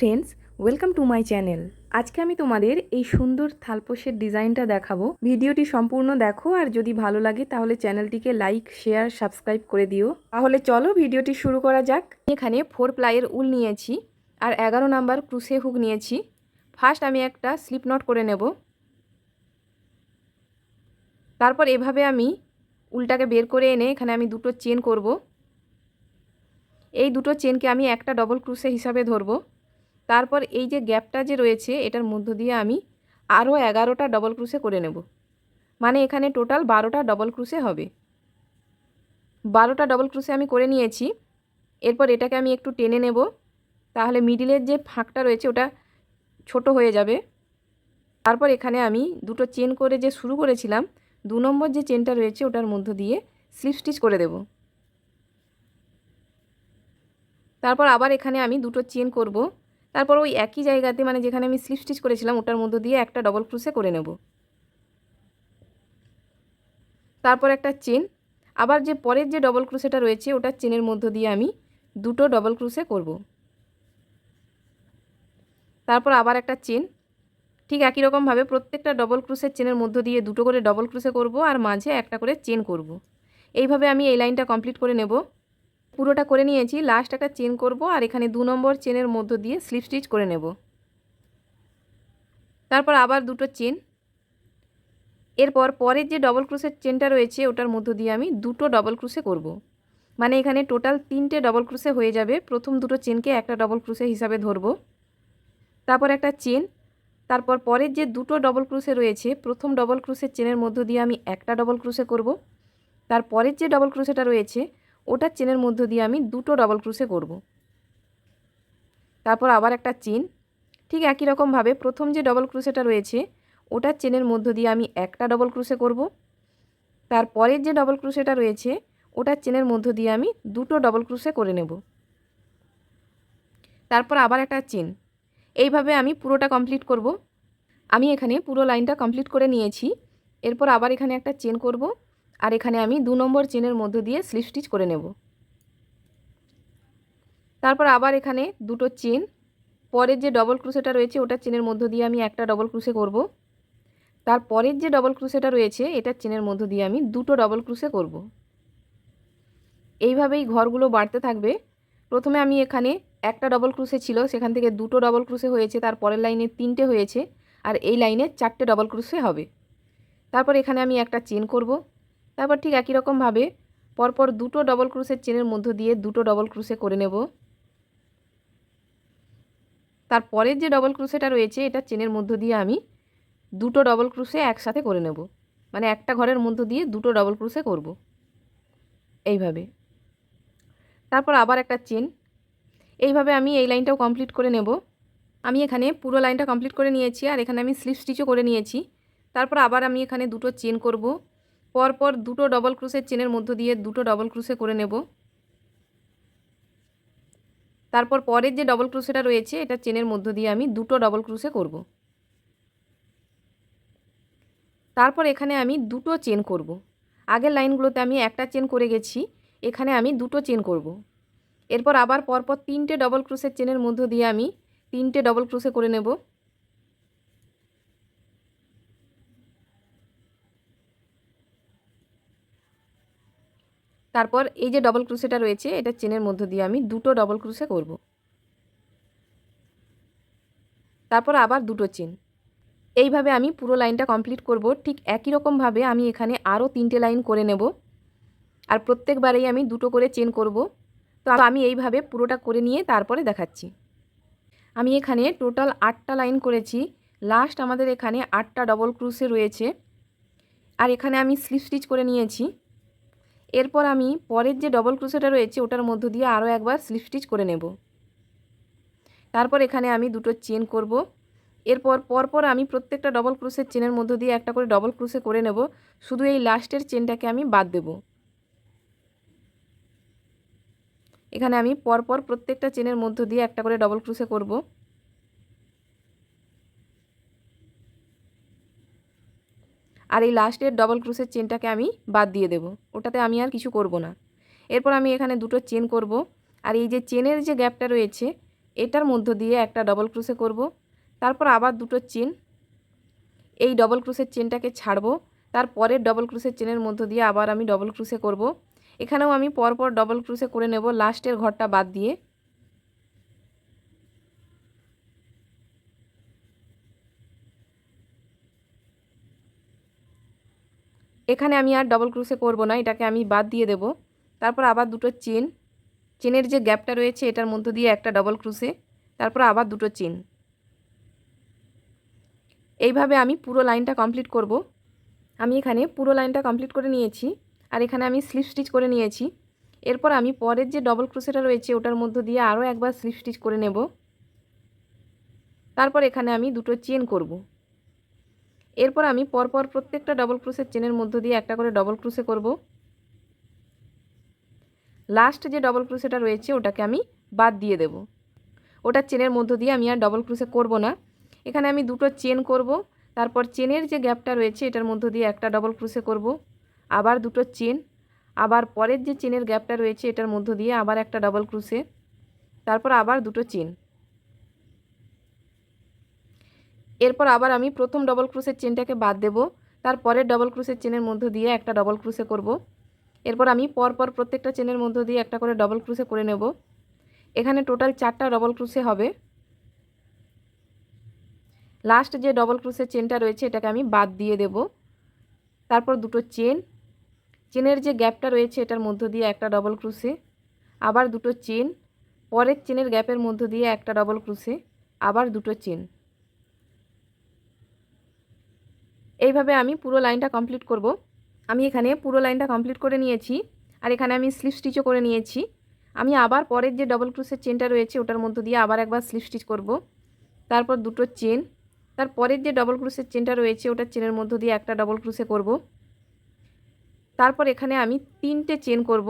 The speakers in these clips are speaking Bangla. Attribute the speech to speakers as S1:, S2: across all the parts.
S1: Friends welcome to my channel আজকে আমি তোমাদের এই সুন্দর থালপোষের ডিজাইনটা দেখাবো। ভিডিওটি সম্পূর্ণ দেখো আর যদি ভালো লাগে তাহলে চ্যানেলটিকে লাইক, শেয়ার, সাবস্ক্রাইব করে দিও। তাহলে চলো ভিডিওটি শুরু করা যাক। এখানে ফোর প্লাইয়ের উল নিয়েছি আর এগারো নাম্বার ক্রুসে হুক নিয়েছি। ফার্স্ট আমি একটা স্লিপ নট করে নেব। তারপর এভাবে আমি উলটাকে বের করে এনে এখানে আমি দুটো চেন করব। এই দুটো চেনকে আমি একটা ডবল ক্রুসে হিসাবে ধরবো। তারপর এই যে গ্যাপটা যে রয়েছে, এটার মধ্য দিয়ে আমি আরও এগারোটা ডবল ক্রুশে করে নেব। মানে এখানে টোটাল বারোটা ডবল ক্রুশে হবে। বারোটা ডবল ক্রুশে আমি করে নিয়েছি। এরপর এটাকে আমি একটু টেনে নেব। তাহলে মিডিলের যে ফাঁকটা রয়েছে, ওটা ছোট হয়ে যাবে। তারপর এখানে আমি দুটো চেন করে যে শুরু করেছিলাম, দু নম্বর যে চেনটা রয়েছে, ওটার মধ্য দিয়ে স্লিপ স্টিচ করে দেব। তারপর আবার এখানে আমি দুটো চেন করব। তারপর ওই একই জায়গাতে মানে যেখানে আমি স্লিপ স্টিচ করেছিলাম, ওটার মধ্য দিয়ে একটা ডবল ক্রুসে করে নেব। তারপর একটা চেন। আবার যে পরের যে ডবল ক্রুশেটা রয়েছে, ওটার চেনের মধ্য দিয়ে আমি দুটো ডবল ক্রুসে করব। তারপর আবার একটা চেন। ঠিক একই রকমভাবে প্রত্যেকটা ডবল ক্রুসের চেনের মধ্য দিয়ে দুটো করে ডবল ক্রুসে করব আর মাঝে একটা করে চেন করব। এইভাবে আমি এই লাইনটা কমপ্লিট করে নেব। পুরোটা করে নিয়েছি। লাস্ট একটা চেন করব আর এখানে দু নম্বর চেনের মধ্য দিয়ে স্লিপ স্টিচ করে নেব। তারপর আবার দুটো চেন এরপর পরের যে ডবল ক্রুশের চেনটা রয়েছে, ওটার মধ্য দিয়ে আমি দুটো ডবল ক্রুশে করব। মানে এখানে টোটাল তিনটে ডবল ক্রুশে হয়ে যাবে। প্রথম দুটো চেনকে একটা ডবল ক্রুশে হিসাবে ধরব। তারপর একটা চেন তারপর পরের যে দুটো ডবল ক্রুশে রয়েছে, প্রথম ডবল ক্রুশের চেনের মধ্য দিয়ে আমি একটা ডবল ক্রুশে করব। তারপরের যে ডবল ক্রুশেটা রয়েছে ওটার চেনের মধ্য দিয়ে আমি দুটো ডবল ক্রুশে করব। তারপর আবার একটা চেন। ঠিক একই রকমভাবে প্রথম যে ডবল ক্রুশেটা রয়েছে ওটার চেনের মধ্য দিয়ে আমি একটা ডবল ক্রুশে করব। তারপরের যে ডবল ক্রুশেটা রয়েছে ওটার চেনের মধ্য দিয়ে আমি দুটো ডবল ক্রুশে করে নেব। তারপর আবার একটা চেন। এইভাবে আমি পুরোটা কমপ্লিট করব। আমি এখানে পুরো লাইনটা কমপ্লিট করে নিয়েছি। এরপর আবার এখানে একটা চেন করব। আর এখানে আমি দু নম্বর চেনের মধ্য দিয়ে স্লিপ স্টিচ করে নেব। তারপর আবার এখানে দুটো চেন। পরের যে ডবল ক্রুসেটা রয়েছে ওটার চেনের মধ্য দিয়ে আমি একটা ডবল ক্রুসে করব। তারপরের যে ডবল ক্রুসেটা রয়েছে এটার চেনের মধ্য দিয়ে আমি দুটো ডবল ক্রুসে করব। এইভাবেই ঘরগুলো বাড়তে থাকবে। প্রথমে আমি এখানে একটা ডবল ক্রুসে ছিল, সেখান থেকে দুটো ডবল ক্রুসে হয়েছে, তার পরের লাইনে তিনটে হয়েছে, আর এই লাইনে চারটে ডবল ক্রুসে হবে। তারপর এখানে আমি একটা চেন করব। তারপর ঠিক একই রকমভাবে পরপর দুটো ডবল ক্রুশের চেনের মধ্য দিয়ে দুটো ডবল ক্রুশে করে নেব। তারপরের যে ডবল ক্রুশেটা রয়েছে, এটা চেনের মধ্য দিয়ে আমি দুটো ডবল ক্রুশে একসাথে করে নেব। মানে একটা ঘরের মধ্য দিয়ে দুটো ডবল ক্রুশে করব। এইভাবে। তারপর আবার একটা চেন এইভাবে আমি এই লাইনটাও কমপ্লিট করে নেব। আমি এখানে পুরো লাইনটা কমপ্লিট করে নিয়েছি আর এখানে আমি স্লিপ স্টিচও করে নিয়েছি। তারপর আবার আমি এখানে দুটো চেন করব। পরপর দুটো ডবল ক্রুশের চেনের মধ্য দিয়ে দুটো ডবল ক্রুশে করে নেব। তারপর পরের যে ডবল ক্রুশেটা রয়েছে, এটা চেনের মধ্য দিয়ে আমি দুটো ডবল ক্রুশে করব। তারপর এখানে আমি দুটো চেন করব। আগের লাইনগুলোতে আমি একটা চেন করে গেছি, এখানে আমি দুটো চেন করব। এরপর আবার পরপর তিনটে ডবল ক্রুশের চেনের মধ্য দিয়ে আমি তিনটে ডবল ক্রুশে করে নেব। তারপর এই যে ডবল ক্রুশেটা রয়েছে, এটা চেনের মধ্য দিয়ে আমি দুটো ডবল ক্রুশে করব। তারপর আবার দুটো চেন। এইভাবে আমি পুরো লাইনটা কমপ্লিট করব। ঠিক একই রকমভাবে আমি এখানে আরও তিনটে লাইন করে নেব। আর প্রত্যেকবারেই আমি দুটো করে চেন করব। তো আমি এইভাবে পুরোটা করে নিয়ে তারপরে দেখাচ্ছি। আমি এখানে টোটাল আটটা লাইন করেছি। লাস্ট আমাদের এখানে আটটা ডবল ক্রুশে রয়েছে। আর এখানে আমি স্লিপ স্টিচ করে নিয়েছি। এরপর আমি পরের যে ডবল ক্রুশেটা রয়েছে, ওটার মধ্য দিয়ে আরও একবার স্লিপ স্টিচ করে নেব। তারপর এখানে আমি দুটো চেন করব। এরপর, পরপর আমি প্রত্যেকটা ডবল ক্রুশের চেনের মধ্য দিয়ে একটা করে ডবল ক্রুশে করে নেব। শুধু এই লাস্টের চেনটাকে আমি বাদ দেব। এখানে আমি পরপর প্রত্যেকটা চেনের মধ্য দিয়ে একটা করে ডবল ক্রুশে করব। আর এই লাস্টের ডবল ক্রুশের চেনটাকে আমি বাদ দিয়ে দেব। ওটাতে আমি আর কিছু করব না। এরপর আমি এখানে দুটো চেন করব। আর এই যে চেনের যে গ্যাপটা রয়েছে, এটার মধ্য দিয়ে একটা ডবল ক্রুশে করব। তারপর আবার দুটো চেন এই ডবল ক্রুশের চেনটাকে ছাড়ব। তারপরের ডবল ক্রুশের চেনের মধ্য দিয়ে আবার আমি ডবল ক্রুশে করব। এখানেও আমি পরপর ডবল ক্রুশে করে নেব লাস্টের ঘরটা বাদ দিয়ে। এখানে আমি আর ডবল ক্রুশে করব না, এটাকে আমি বাদ দিয়ে দেব। তারপর আবার দুটো চেন চেনের যে গ্যাপটা রয়েছে, এটার মধ্য দিয়ে একটা ডবল ক্রুশে তারপর আবার দুটো চেন এইভাবে আমি পুরো লাইনটা কমপ্লিট করব। আমি এখানে পুরো লাইনটা কমপ্লিট করে নিয়েছি, আর এখানে আমি স্লিপ স্টিচ করে নিয়েছি। এরপর আমি পরের যে ডবল ক্রুশেটা রয়েছে, ওটার মধ্য দিয়ে আরও একবার স্লিপ স্টিচ করে নেব। তারপর এখানে আমি দুটো চেন করব। এরপর আমি পরপর প্রত্যেকটা ডবল ক্রুসের চেনের মধ্য দিয়ে একটা করে ডবল ক্রুসে করব। লাস্ট যে ডবল ক্রুশেটা রয়েছে, ওটাকে আমি বাদ দিয়ে দেব। ওটা চেনের মধ্য দিয়ে আমি আর ডবল ক্রুসে করব না। এখানে আমি দুটো চেন করব। তারপর চেনের যে গ্যাপটা রয়েছে, এটার মধ্য দিয়ে একটা ডবল ক্রুসে করব। আবার দুটো চেন আবার পরের যে চেনের গ্যাপটা রয়েছে, এটার মধ্য দিয়ে আবার একটা ডবল ক্রুসে তারপর আবার দুটো চেন এরপর আবার আমি প্রথম ডবল ক্রুশের চেনটাকে বাদ দেব। তারপরের ডবল ক্রুশের চেনের মধ্য দিয়ে একটা ডবল ক্রুশে করব। এরপর আমি পরপর প্রত্যেকটা চেনের মধ্য দিয়ে একটা করে ডবল ক্রুশে করে নেব। এখানে টোটাল চারটা ডবল ক্রুশে হবে। লাস্ট যে ডবল ক্রুশের চেনটা রয়েছে, এটাকে আমি বাদ দিয়ে দেব। তারপর দুটো চেন চেনের যে গ্যাপটা রয়েছে, এটার মধ্য দিয়ে একটা ডবল ক্রুশে আবার দুটো চেন পরের চেনের গ্যাপের মধ্য দিয়ে একটা ডবল ক্রুশে আবার দুটো চেন এইভাবে আমি পুরো লাইনটা কমপ্লিট করব। আমি এখানে পুরো লাইনটা কমপ্লিট করে নিয়েছি, আর এখানে আমি স্লিপ স্টিচও করে নিয়েছি। আমি আবার পরের যে ডবল ক্রুশের চেনটা রয়েছে, ওটার মধ্য দিয়ে আবার একবার স্লিপ স্টিচ করব। তারপর দুটো চেন তারপরের যে ডবল ক্রুশের চেনটা রয়েছে, ওটার চেনের মধ্য দিয়ে একটা ডবল ক্রুশে করব। তারপর এখানে আমি তিনটে চেন করব।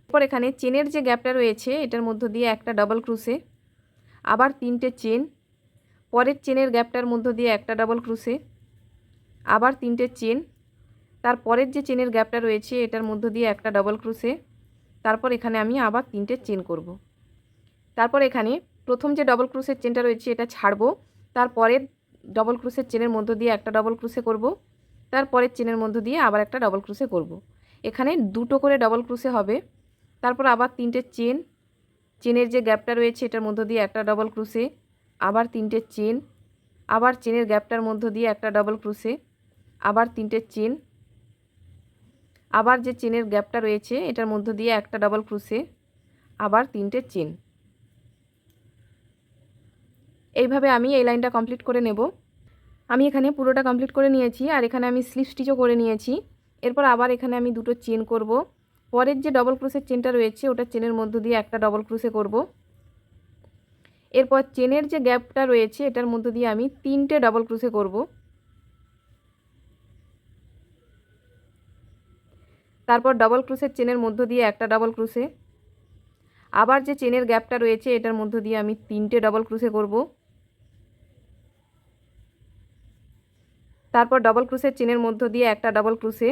S1: তারপর এখানে চেনের যে গ্যাপটা রয়েছে, এটার মধ্য দিয়ে একটা ডবল ক্রুশে আবার তিনটে চেন পরের চেনের গ্যাপটার মধ্য দিয়ে একটা ডবল ক্রুশে আবার তিনটে চেন। তারপরের যে চেনের গ্যাপটা রয়েছে, এটার মধ্য দিয়ে একটা ডবল ক্রুশে তারপর এখানে আমি আবার তিনটে চেন করব। তারপর এখানে প্রথম যে ডবল ক্রুশের চেনটা রয়েছে, এটা ছাড়বো। তারপরের ডবল ক্রুশের চেনের মধ্য দিয়ে একটা ডবল ক্রুশে করব। তারপরের চেনের মধ্য দিয়ে আবার একটা ডবল ক্রুশে করব। এখানে দুটো করে ডবল ক্রুশে হবে। তারপর আবার তিনটে চেন। চেনের যে গ্যাপটা রয়েছে, এটার মধ্য দিয়ে একটা ডবল ক্রুশে আবার তিনটে চেন। আবার চেনের গ্যাপটার মধ্য দিয়ে একটা ডবল ক্রুশে আবার তিনটে চেন। আবার যে চেনের গ্যাপটা রয়েছে, এটার মধ্য দিয়ে একটা ডবল ক্রুশে আবার তিনটে চেন। এইভাবে আমি এই লাইনটা কমপ্লিট করে নেব। আমি এখানে পুরোটা কমপ্লিট করে নিয়েছি, আর এখানে আমি স্লিপ স্টিচও করে নিয়েছি। এরপর আবার এখানে আমি দুটো চেন করব। পরের যে ডবল ক্রুশের চেনটা রয়েছে, ওটা চেনের মধ্য দিয়ে একটা ডবল ক্রুশে করব। এরপর চেনের যে গ্যাপটা রয়েছে, এটার মধ্য দিয়ে আমি তিনটে ডবল ক্রুশে করব। তারপর ডবল ক্রুশের চেনের মধ্য দিয়ে একটা ডবল ক্রুশে আবার যে চেনের গ্যাপটা রয়েছে, এটার মধ্য দিয়ে আমি তিনটে ডবল ক্রুশে করব। তারপর ডবল ক্রুশের চেনের মধ্য দিয়ে একটা ডবল ক্রুশে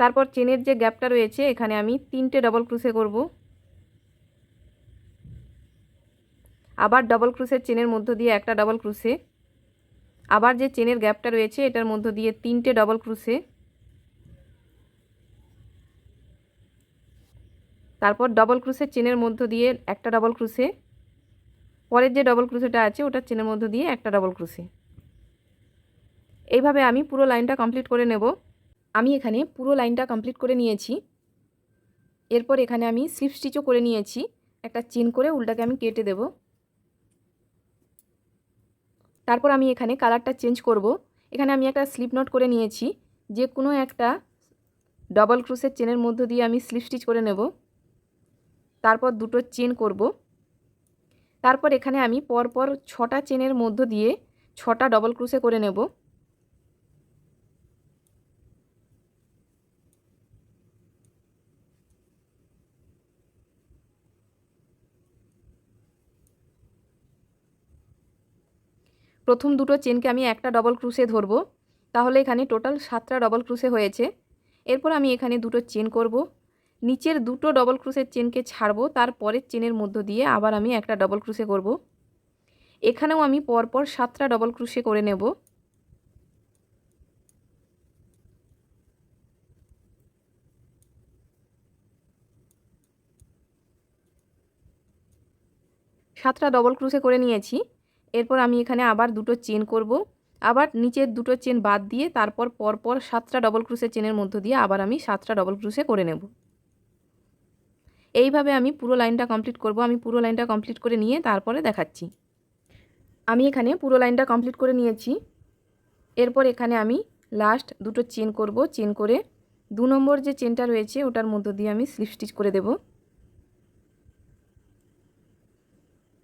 S1: তারপর চেনের যে গ্যাপটা রয়েছে, এখানে আমি তিনটে ডবল ক্রুশে করব। আবার ডবল ক্রুশের চেনের মধ্য দিয়ে একটা ডবল ক্রুশে আবার যে চেনের গ্যাপটা রয়েছে, এটার মধ্য দিয়ে তিনটে ডবল ক্রুশে তারপর ডবল ক্রুশের চেনের মধ্য দিয়ে একটা ডবল ক্রুশে পরের যে ডবল ক্রুশেটা আছে, ওটার চেনের মধ্য দিয়ে একটা ডবল ক্রুশে এইভাবে আমি পুরো লাইনটা কমপ্লিট করে নেব। আমি এখানে পুরো লাইনটা কমপ্লিট করে নিয়েছি। এরপর এখানে আমি স্লিপ স্টিচও করে নিয়েছি। একটা চেন করে উল্টাকে আমি কেটে দেব। তারপর আমি এখানে কালারটা চেঞ্জ করব। এখানে আমি একটা স্লিপ নোট করে নিয়েছি। যে কোনো একটা ডবল ক্রুশের চেনের মধ্য দিয়ে আমি স্লিপ স্টিচ করে নেব। তারপর দুটো চেন করব। তারপর এখানে আমি পরপর ছটা চেনের মধ্য দিয়ে ছটা ডবল ক্রুশে করে নেব। প্রথম দুটো চেনকে আমি একটা ডবল ক্রুশে ধরবো। তাহলে এখানে টোটাল সাতটা ডবল ক্রুশে হয়েছে। এরপর আমি এখানে দুটো চেন করব। নিচের দুটো ডবল ক্রুশের চেনকে ছাড়বো তারপরের চেনের মধ্য দিয়ে আবার আমি একটা ডবল ক্রুশে করব। এখানেও আমি পরপর সাতটা ডবল ক্রুশে করে নেব। সাতটা ডবল ক্রুশে করে নিয়েছি। এরপর আমি এখানে আবার দুটো চেন করব। আবার নিচের দুটো চেন বাদ দিয়ে তারপর পরপর সাতটা ডবল ক্রুশের চেনের মধ্য দিয়ে আবার আমি সাতটা ডবল ক্রুশে করে নেব। এইভাবে আমি পুরো লাইনটা কমপ্লিট করব। আমি পুরো লাইনটা কমপ্লিট করে নিয়ে তারপরে দেখাচ্ছি। আমি এখানে পুরো লাইনটা কমপ্লিট করে নিয়েছি। এরপর এখানে আমি লাস্ট দুটো চেন করব। চেন করে দু নম্বর যে চেনটা রয়েছে, ওটার মধ্য দিয়ে আমি স্লিপ স্টিচ করে দেব।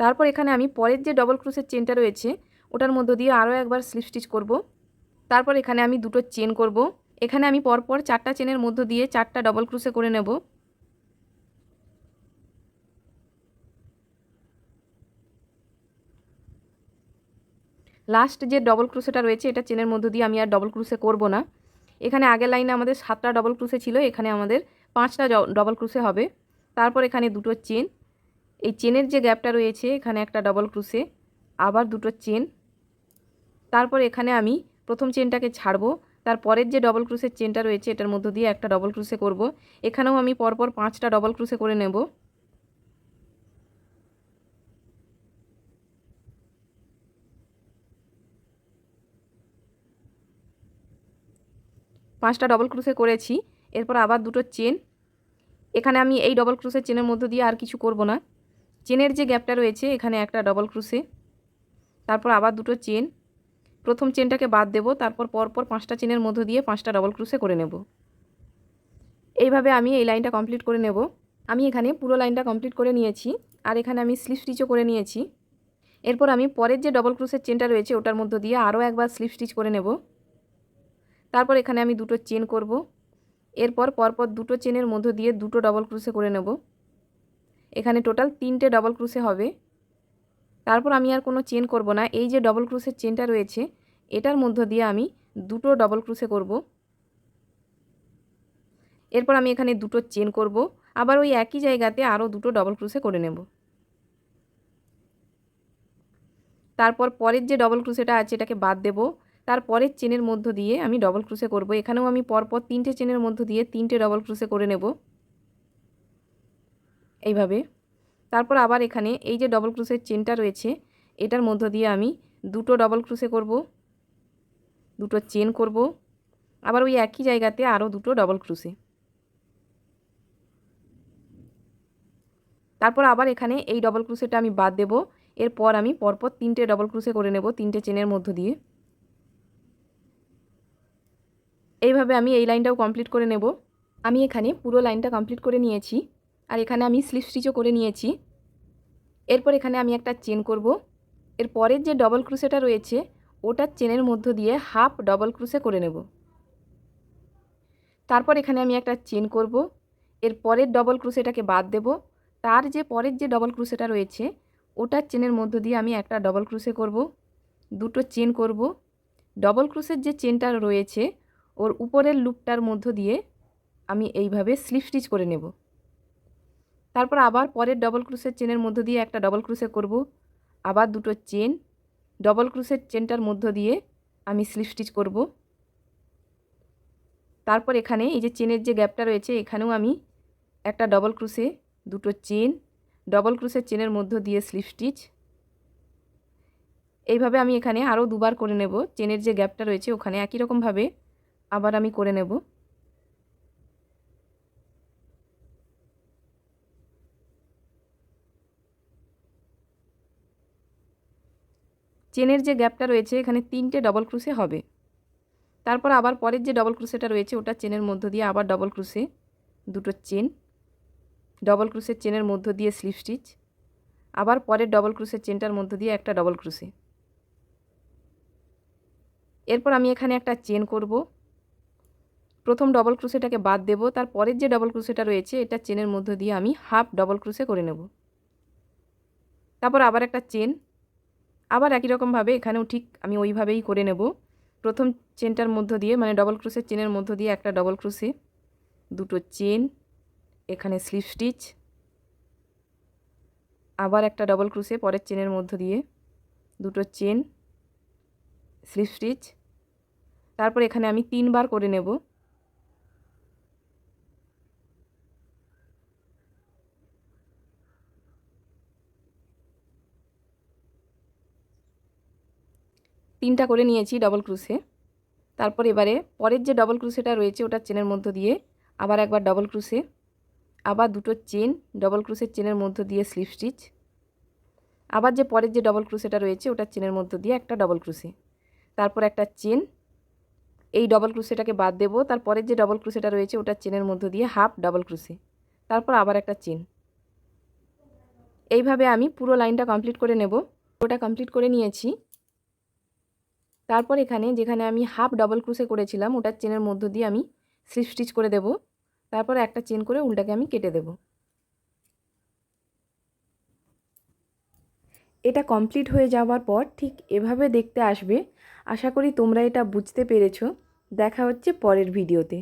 S1: তারপর এখানে আমি পরের যে ডবল ক্রুশের চেনটা রয়েছে, ওটার মধ্য দিয়ে আরও একবার স্লিপ স্টিচ করব। তারপর এখানে আমি দুটো চেন করব। এখানে আমি পরপর চারটা চেনের মধ্য দিয়ে চারটা ডবল ক্রুশে করে নেব। লাস্ট যে ডবল ক্রুসেটা রয়েছে, এটা চেনের মধ্য দিয়ে আমি আর ডবল ক্রুসে করব না। এখানে আগের লাইনে আমাদের সাতটা ডবল ক্রুসে ছিল, এখানে আমাদের পাঁচটা ডবল ক্রুসে হবে। তারপর এখানে দুটো চেন এই চেনের যে গ্যাপটা রয়েছে, এখানে একটা ডবল ক্রুসে আবার দুটো চেন তারপর এখানে আমি প্রথম চেনটাকে ছাড়বো তারপরের যে ডবল ক্রুসের চেনটা রয়েছে, এটার মধ্য দিয়ে একটা ডবল ক্রুসে করব। এখানেও আমি পরপর পাঁচটা ডবল ক্রুসে করে নেব। পাঁচটা ডবল ক্রুশে করেছি, এরপর আবার দুটো চেন এখানে আমি এই ডবল ক্রুশের চেনের মধ্য দিয়ে আর কিছু করব না। চেনের যে গ্যাপটা রয়েছে, এখানে একটা ডবল ক্রুশে তারপর আবার দুটো চেন প্রথম চেনটাকে বাদ দেব, তারপর পরপর পাঁচটা চেনের মধ্য দিয়ে পাঁচটা ডবল ক্রুশে করে নেব। এইভাবে আমি এই লাইনটা কমপ্লিট করে নেব। আমি এখানে পুরো লাইনটা কমপ্লিট করে নিয়েছি, আর এখানে আমি স্লিপ স্টিচও করে নিয়েছি। এরপর আমি পরের যে ডবল ক্রুশের চেনটা রয়েছে, ওটার মধ্য দিয়ে আরও একবার স্লিপ স্টিচ করে নেব। তারপর এখানে আমি দুটো চেন করব। এরপর পরপর দুটো চেনের মধ্য দিয়ে দুটো ডবল ক্রুশে করে নেব। এখানে টোটাল তিনটে ডবল ক্রুশে হবে। তারপর আমি আর কোনো চেন করব না। এই যে ডবল ক্রুশের চেনটা রয়েছে, এটার মধ্য দিয়ে আমি দুটো ডবল ক্রুশে করব। এরপর আমি এখানে দুটো চেন করব। আবার ওই একই জায়গাতে আরও দুটো ডবল ক্রুশে করে নেব। তারপর পরের যে ডবল ক্রুশেটা আছে, এটাকে বাদ দেব। তারপরের চেনের মধ্য দিয়ে আমি ডবল ক্রুশে করব। এখানেও আমি পরপর তিনটে চেনের মধ্য দিয়ে তিনটে ডবল ক্রুশে করে নেব। এইভাবে। তারপর আবার এখানে এই যে ডবল ক্রুশের চেনটা রয়েছে, এটার মধ্য দিয়ে আমি দুটো ডবল ক্রুশে করব, দুটো চেন করব। আবার ওই একই জায়গাতে আরও দুটো ডবল ক্রুশে তারপর আবার এখানে এই ডবল ক্রুশেটা আমি বাদ দেব। এরপর আমি পরপর তিনটে ডবল ক্রুশে করে নেব, তিনটে চেনের মধ্য দিয়ে। এইভাবে আমি এই লাইনটাও কমপ্লিট করে নেব। আমি এখানে পুরো লাইনটা কমপ্লিট করে নিয়েছি আর এখানে আমি স্লিপ স্টিচও করে নিয়েছি। এরপর এখানে আমি একটা চেন করব। এর পরের যে ডবল ক্রুসেটা রয়েছে ওটার চেনের মধ্য দিয়ে হাফ ডবল ক্রুসে করে নেব। তারপর এখানে আমি একটা চেন করব। এর পরের ডবল ক্রুসেটাকে বাদ দেব। তার যে পরের যে ডবল ক্রুসেটা রয়েছে ওটার চেনের মধ্য দিয়ে আমি একটা ডবল ক্রুসে করব। দুটো চেন করব। ডবল ক্রুসের যে চেনটা রয়েছে ওর উপরের লুপটার মধ্য দিয়ে আমি এইভাবে স্লিপ স্টিচ করে নেব। তারপর আবার পরের ডবল ক্রুসের চেনের মধ্য দিয়ে একটা ডবল ক্রুসে করব। আবার দুটো চেন ডবল ক্রুসের চেনটার মধ্য দিয়ে আমি স্লিপ স্টিচ করব। তারপর এখানে এই যে চেনের যে গ্যাপটা রয়েছে, এখানেও আমি একটা ডবল ক্রুসে দুটো চেন ডবল ক্রুসের চেনের মধ্য দিয়ে স্লিপ স্টিচ। এইভাবে আমি এখানে আরও দুবার করে নেব। চেনের যে গ্যাপটা রয়েছে, ওখানে একই রকমভাবে আবার আমি করে নেব। চেনের যে গ্যাপটা রয়েছে, এখানে তিনটে ডবল ক্রুশে হবে। তারপর আবার পরের যে ডবল ক্রুশেটা রয়েছে, ওটা চেনের মধ্য দিয়ে আবার ডবল ক্রুশে দুটো চেন ডবল ক্রুশের চেনের মধ্য দিয়ে স্লিপ স্টিচ আবার পরের ডবল ক্রুশের চেনটার মধ্য দিয়ে একটা ডবল ক্রুশে এরপর আমি এখানে একটা চেন করব। প্রথম ডবল ক্রুসেটাকে বাদ দেব, তার পরের যে ডবল ক্রুসেটা রয়েছে, এটা চেনের মধ্য দিয়ে আমি হাফ ডবল ক্রুসে করে নেব। তারপর আবার একটা চেন, আবার একই রকমভাবে এখানেও ঠিক আমি ওইভাবেই করে নেব। প্রথম চেনটার মধ্য দিয়ে মানে ডবল ক্রুসের চেনের মধ্য দিয়ে একটা ডবল ক্রুসে দুটো চেন, এখানে স্লিপ স্টিচ আবার একটা ডবল ক্রুসে পরের চেনের মধ্য দিয়ে, দুটো চেন স্লিপ স্টিচ তারপর এখানে আমি তিনবার করে নেব। তিনটা করে নিয়েছি ডবল ক্রুশে তারপর এবারে পরের যে ডবল ক্রুশেটা রয়েছে ওটা চেনের মধ্য দিয়ে আবার একবার ডবল ক্রুশে আবার দুটো চেন ডবল ক্রুশের চেনের মধ্য দিয়ে স্লিপ স্টিচ আবার যে পরের যে ডবল ক্রুশেটা রয়েছে ওটা চেনের মধ্য দিয়ে একটা ডবল ক্রুশে তারপর একটা চেন এই ডবল ক্রুশেটাকে বাদ দেবো। তারপরের যে ডবল ক্রুশেটা রয়েছে ওটা চেনের মধ্য দিয়ে হাফ ডবল ক্রুশে তারপর আবার একটা চেন এইভাবে আমি পুরো লাইনটা কমপ্লিট করে নেব। ওটা কমপ্লিট করে নিয়েছি। তারপর এখানে যেখানে আমি হাফ ডবল ক্রুসে করেছিলাম, ওটার চেনের মধ্য দিয়ে আমি স্লিপ স্টিচ করে দেব। তারপর একটা চেন করে উল্টাকে আমি কেটে দেব। এটা কমপ্লিট হয়ে যাওয়ার পর ঠিক এভাবে দেখতে আসবে। আশা করি তোমরা এটা বুঝতে পেরেছ। দেখা হচ্ছে পরের ভিডিওতে